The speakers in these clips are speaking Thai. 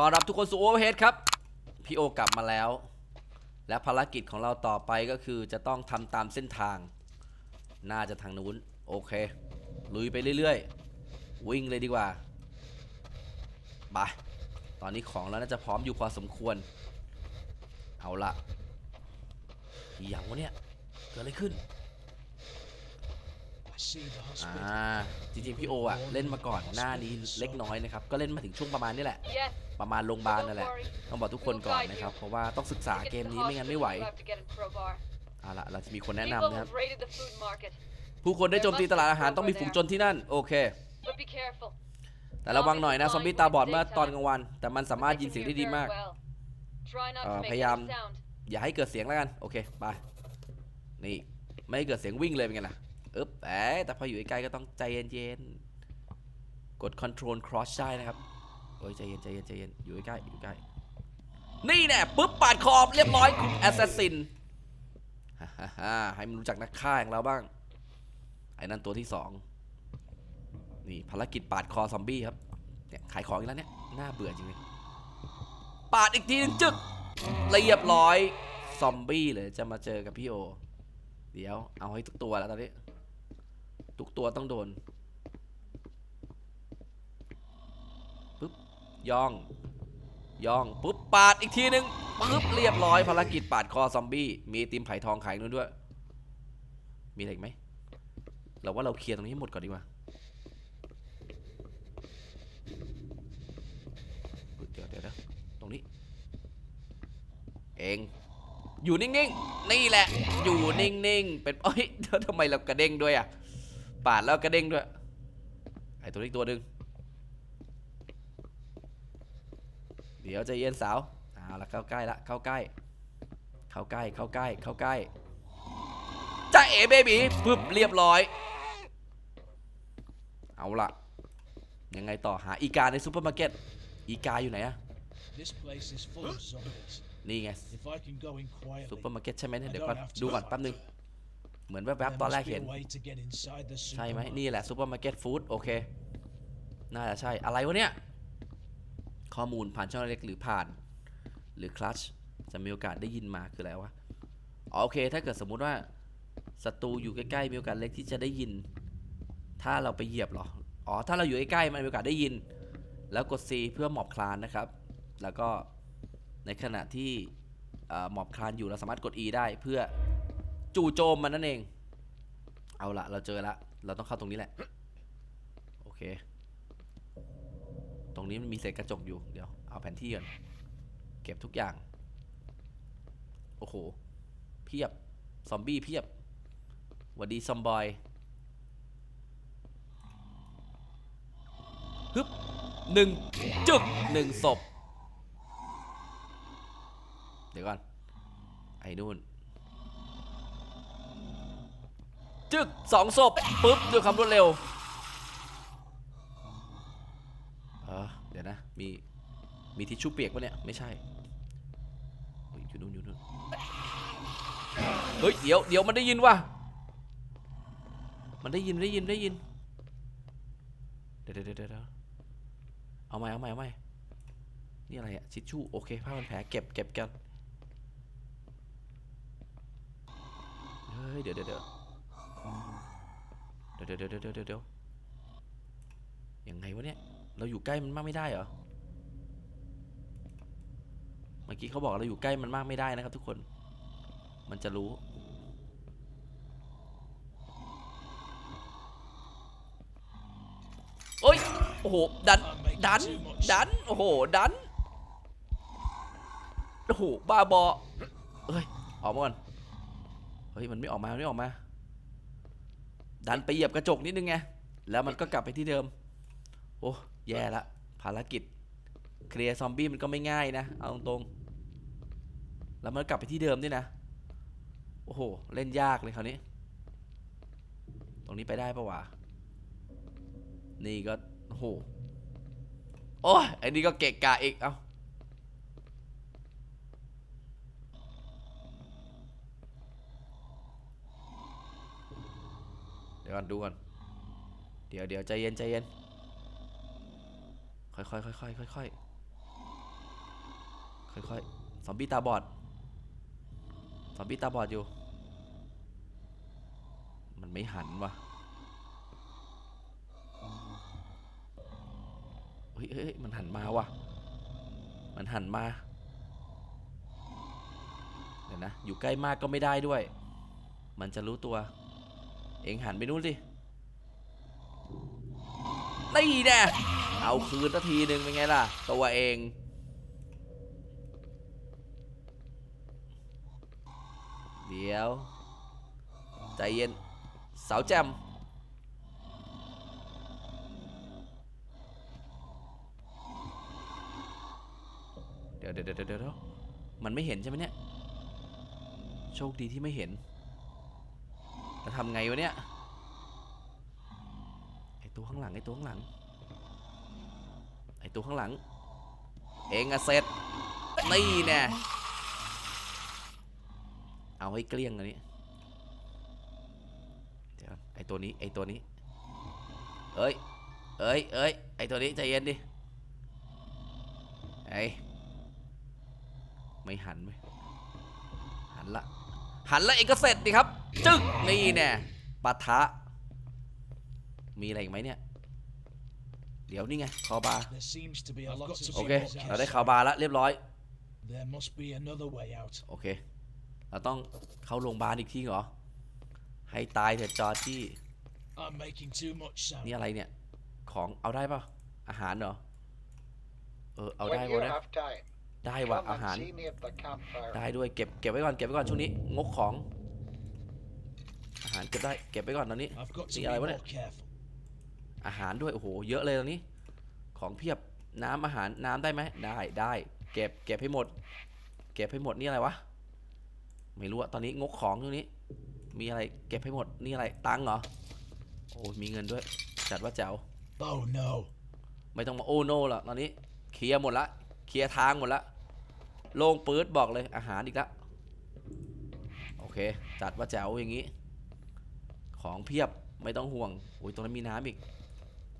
ต้อนรับทุกคนสู่โอเวอร์เฮดครับ พี่โอกลับมาแล้ว และภารกิจของเราต่อไปก็คือจะต้องทำตามเส้นทาง น่าจะทางนู้น โอเค ลุยไปเรื่อยๆ วิ่งเลยดีกว่าไปตอนนี้ของเราน่าจะพร้อมอยู่พอสมควร เอาละอย่างวะเนี่ย เกิดอะไรขึ้น อ่า hospital. จริงๆพี่โออะเล่นมาก่อนหน้านี้เล็กน้อยนะครับก็เล่นมาถึงช่วงประมาณนี้แหละ Yes. ประมาณโรงพยาบาลนั่นแหละต้องบอกทุกคนก่อนนะครับเพราะว่าต้องศึกษาเกมนี้ไม่งั้นไม่ไหว You have to get in Crowbar. เอาละเราจะมีคนแนะ People นำนะครับ have raided the food market, ผู้คนได้โจมตีตลาดอาหารต้องมีฝูงชนที่นั่นโอเค but be careful. แต่ระวังหน่อยนะซอมบี้ตาบอดเมื่อตอนกลางวัน แต่มันสามารถ They ยิน can เสียง hear ได้ดี very มาก well. Try not to Ờ, make พยายาม any sound. อย่าให้เกิดเสียงแล้วกันโอเคไปนี่ไม่ให้เกิดเสียงวิ่งเลยเป็นไงนะ อึ๊บแอแต่พออยู่ใกล้ก็ต้องใจเย็นๆ กด Control Cross ได้นะครับโอ้ยใจเย็นใจเย็นใจเย็นอยู่ใกล้อยู่ใกล้ นี่แน่ปุ๊บปาดคอบเรียบร้อยคุณแอสซัสซินฮ่าฮ่าให้มันรู้จักนักฆ่าอย่างเราบ้าง ไอ้นั่นตัวที่สองนี่ภารกิจปาดคอซอมบี้ครับ เนี่ยขายของอีกแล้วเนี่ยน่าเบื่อจริงเลยปาดอีกทีหนึงจึกเรียบร้อยซอมบี้เลยจะมาเจอกับพี่โอ เดี๋ยวเอาให้ทุกตัวแล้วตอนนี้ ทุกตัวต้องโดนปึ๊บย่อง ย่องปุ๊บปาดอีกทีหนึงปึ๊บเรียบร้อยภารกิจปาดคอซอมบี้มีติมไผ่ทองขายนู่นด้วย มีอะไรอีกไหมเราว่าเราเคลียร์ตรงนี้ให้หมดก่อนดีกว่าเดี๋ยวเดี๋ยวตรงนี้ เองอยู่นิ่งๆ นี่แหละ อยู่นิ่งๆ เป็นเอ้ยเดี๋ยวทำไมเรากระเด้งด้วยอะ ปาดแล้วกระเด้งด้วย ไอ้ตัวนี้ตัวหนึ่งเดี๋ยวใจเย็นสาวเอาละเข้าใกล้ละเข้าใกล้ เข้าใกล้เข้าใกล้เข้าใกล้จ้าเอ๋เบบีปึ๊บเรียบร้อย เอาละยังไงต่อหาอีกาในซูเปอร์มาร์เก็ตอีกาอยู่ไหนอะ This place is full of zombies. นี่ไง If I can go in ซู quietly, เปอร์มาร์เก็ตใช่ไหมเนี่ย I เดี๋ยว don't ก่อน have to ดูก่อน fight. แป๊บนึง เหมือนแวบ there ๆตอนแรก must be เห็น a way to get inside the ใช่ไหม supermarket. นี่แหละซูเปอร์มาร์เก็ตฟู้ดโอเค น่าจะใช่อะไรวะเนี่ย ข้อมูลผ่านช่องเล็กหรือผ่าน หรือคลัชจะมีโอกาสได้ยินมาคืออะไรวะอ๋อโอเค ถ้าเกิดสมมุติว่าศัตรูอยู่ใกล้ๆมีโอกาสเล็กที่จะได้ยิน ถ้าเราไปเหยียบเหรออ๋อถ้าเราอยู่ใกล้ๆมันมีโอกาสได้ยิน แล้วกด C เพื่อหมอบคลานนะครับ แล้วก็ในขณะที่เอ่อหมอบคลานอยู่เราสามารถกด E ได้เพื่อ จู่โจมมันนั่นเอง เอาละเราเจอละเราต้องเข้าตรงนี้แหละ โอเค ตรงนี้มันมีเศษกระจกอยู่ เดี๋ยวเอาแผนที่ก่อน เก็บทุกอย่าง โอ้โห เพียบ ซอมบี้เพียบหวัดดีซอมบอย ฮึบหนึ่งจึกหนึ่งศพ เดี๋ยวก่อน ไอ้นู่น จึกสองศพปุ๊บด้วยความรวดเร็วเออเดี๋ยวนะ มี มีทิชชู่เปียกปะเนี่ย ไม่ใช่อยู่นู่นอยู่นู่นเฮ้ย เดี๋ยวเดี๋ยวมันได้ยินว่ะมันได้ยินได้ยินได้ยิน เดี๋ยวเดี๋ยวเดี๋ยวเอาใหม่เอาใหม่เอาใหม่นี่อะไรอะทิชชู่โอเคผ้าพันแผลเก็บเก็บกัน เฮ้ย เดี๋ยวเดี๋ยวเดี๋ยว เดี๋ยวเดี๋ยวเดี๋ยวเดี๋ยวยังไงวะเนี่ย เราอยู่ใกล้มันมากไม่ได้เหรอ เมื่อกี้เขาบอกเราอยู่ใกล้มันมากไม่ได้นะครับ ทุกคน มันจะรู้ โอ้ย โอ้โห ดัน ดัน ดัน โอ้โห ดัน โอ้โห บ้าบอเฮ้ย ออกมาก่อน เฮ้ย มันไม่ออกมาไม่ออกมา ดันไปเหยียบกระจกนิดนึงไง แล้วมันก็กลับไปที่เดิม โอ้แย่ละ ภารกิจ เคลียร์ซอมบี้มันก็ไม่ง่ายนะ เอาตรงๆ แล้วมันกลับไปที่เดิมด้วยนะ โอ้โห เล่นยากเลยคราวนี้ ตรงนี้ไปได้ปะวะ นี่ก็ โอ้โห โอ้ยไอ้นี่ก็เกะกะอีก เอาเดี๋ยวก่อนดูก่อน เดี๋ยวเดี๋ยวใจเย็นใจเย็น ค่อยค่อยค่อยค่อยค่อยค่อยค่อยๆซอมบี้ตาบอด ซอมบี้ตาบอดอยู่ มันไม่หันวะเฮ้ยเฮ้ยเฮ้ยมันหันมาวะมันหันมา เดี๋ยวนะ อยู่ใกล้มากก็ไม่ได้ด้วย มันจะรู้ตัว เองหันไปนู่นสินี่แน่เอาคืนสักทีหนึ่งเป็นไงล่ะ ตัวเอง เดี๋ยว ใจเย็น สาวแจมเดี๋ยวเดี๋ยวเดี๋ยวเดี๋ยวมันไม่เห็นใช่ไหมเนี่ย โชคดีที่ไม่เห็น จะทำไงวะเนี่ย ไอตัวข้างหลังไอตัวข้างหลัง ไอตัวข้างหลัง เองอะเสร็จ นี่แน่เอาให้เกลี้ยงอันนี้ เดี๋ยวไอตัวนี้ไอตัวนี้ เอ้ย เอ้ยเอ้ยไอตัวนี้ใจเย็นดิ ไอไม่หันไหมหันละ หันละเองก็เสร็จดิครับ จึ๊กนี่แน่ปะทะ มีอะไรอีกไหมเนี่ย เดี๋ยวนี่ไงคอบาร์ There seems to be a lot of โอเค signals เราได้ outside. คอบาร์แล้วเรียบร้อย There must be another way out. โอเค เราต้องเข้าโรงพยาบาลอีกทีเหรอ ให้ตายเถอะจอร์จี้ I'm making too much sound. นี่อะไรเนี่ย ของเอาได้ปะอาหารเหรอ เออ เอาได้ When วะ you นะ have time, ได้ว่ะ come อาหาร and see me at the campfire. ได้ด้วยเก็บเก็บไว้ก่อนเก็บไว้ก่อนช่วงนี้งกของ อาหารเก็บได้เก็บไว้ก่อนตอนนี้ I've got to See, be I more want it. careful. อาหารด้วยโอ้โหเยอะเลยตอนนี้ ของเพียบน้ำอาหารน้ำได้ไหมได้ได้ เก็บเก็บให้หมด เก็บให้หมดนี่อะไรวะไม่รู้อะตอนนี้งกของตรงนี้ มีอะไรเก็บให้หมดนี่อะไรตังค์เหรอโอ้มีเงินด้วย จัดว่าแจ๋ว Oh no. ไม่ต้องมาโอโน่หรอกตอนนี้เคลียร์หมดละเคลียร์ทางหมดละ โลงปื๊ดบอกเลยอาหารอีกและโอเค จัดว่าแจ๋วอย่างนี้ ของเพียบไม่ต้องห่วงโอ้ยตรงนั้นมีน้ำอีก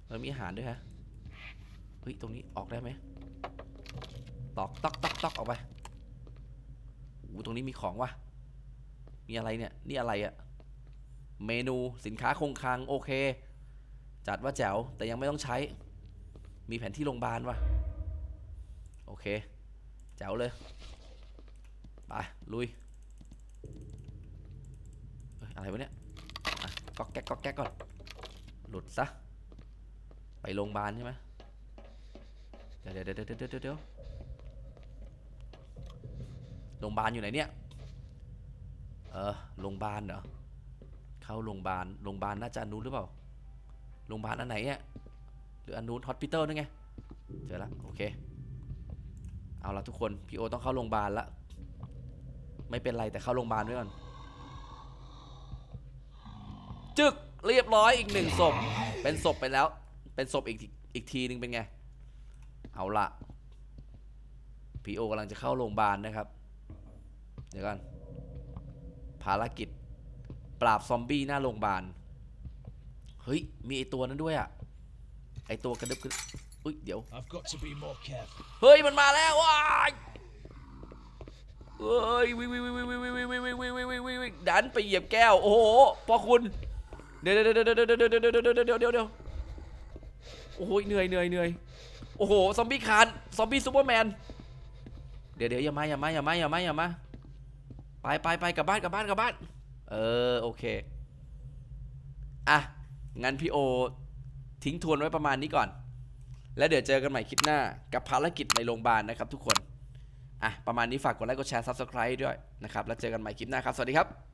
แล้วมีอาหารด้วยฮะเฮ้ยตรงนี้ออกได้ไหมตอกตอกตอกตอกออกไปโอ้ตรงนี้มีของวะมีอะไรเนี่ยนี่อะไรอะเมนูสินค้าคงคลังโอเค จัดว่าแจ๋วแต่ยังไม่ต้องใช้ มีแผนที่โรงพยาบาลวะโอเค แจ๋วเลย ไป ลุยอะไรวะเนี่ยก๊อกแก๊กก๊อกแก๊กก่อน หลุดซะ ไปโรงพยาบาลใช่ไหมเดี๋ยวเดี๋ยวเดี๋ยวเดี๋ยวเดี๋ยวเดี๋ยวโรงพยาบาลอยู่ไหนเนี่ย เออ โรงพยาบาลเหรอ เข้าโรงพยาบาล โรงพยาบาลน่าจะอันนู้นหรือเปล่า โรงพยาบาลอันไหนเนี่ย หรืออันนู้นฮอสพิทอลนั่นไง เจอละโอเค เอาละทุกคน พี่โอต้องเข้าโรงพยาบาลละ ไม่เป็นไรแต่เข้าโรงพยาบาลไว้ก่อน จึกเรียบร้อยอีกหนึ่งศพ เป็นศพไปแล้ว เป็นศพอีกอีกทีหนึ่งเป็นไง เอาละพี่โอกำลังจะเข้าโรงพยาบาลนะครับ เดี๋ยวก่อนภารกิจ ปราบซอมบี้หน้าโรงพยาบาล เฮ้ย มีไอตัวนั้นด้วยอะไอตัวกระดึบกระ ดึบอุ้ยเดี๋ยว I've got to be more careful. เฮ้ยมันมาแล้วว้ายเฮ้ยวิ่งวิ่งวิ่งวิ่งวิ่งวิ่งวิ่งวิ่งวิ่งวิ่งวิ่งวิ่งวิ่งดันไปเหยียบแก้ว โอ้โหพ่อคุณเดี๋ยวเดี๋ยวเดี๋ยวเดี๋ยวเดี๋ยวเดี๋ยวเดี๋ยวเดี๋ยวเดี๋ยวเดี๋ยวเดี๋ยวโอ้โหเหนื่อยเหนื่อยเหนื่อยโอ้โหซอมบี้คานซอมบี้ซูเปอร์แมนเดี๋ยวเดี๋ยวอย่ามาอย่ามาอย่ามาอย่ามาอย่ามาไปไปไปกลับบ้านกลับบ้านกลับบ้าน เออโอเคอะงั้นพี่โอทิ้งทวนไว้ประมาณนี้ก่อน แล้วเดี๋ยวเจอกันใหม่คลิปหน้ากับภารกิจในโรงพยาบาลนะครับทุกคน อะ ประมาณนี้ฝากกดไลค์กดแชร์ Subscribe ด้วยนะครับ แล้วเจอกันใหม่คลิปหน้าครับ สวัสดีครับ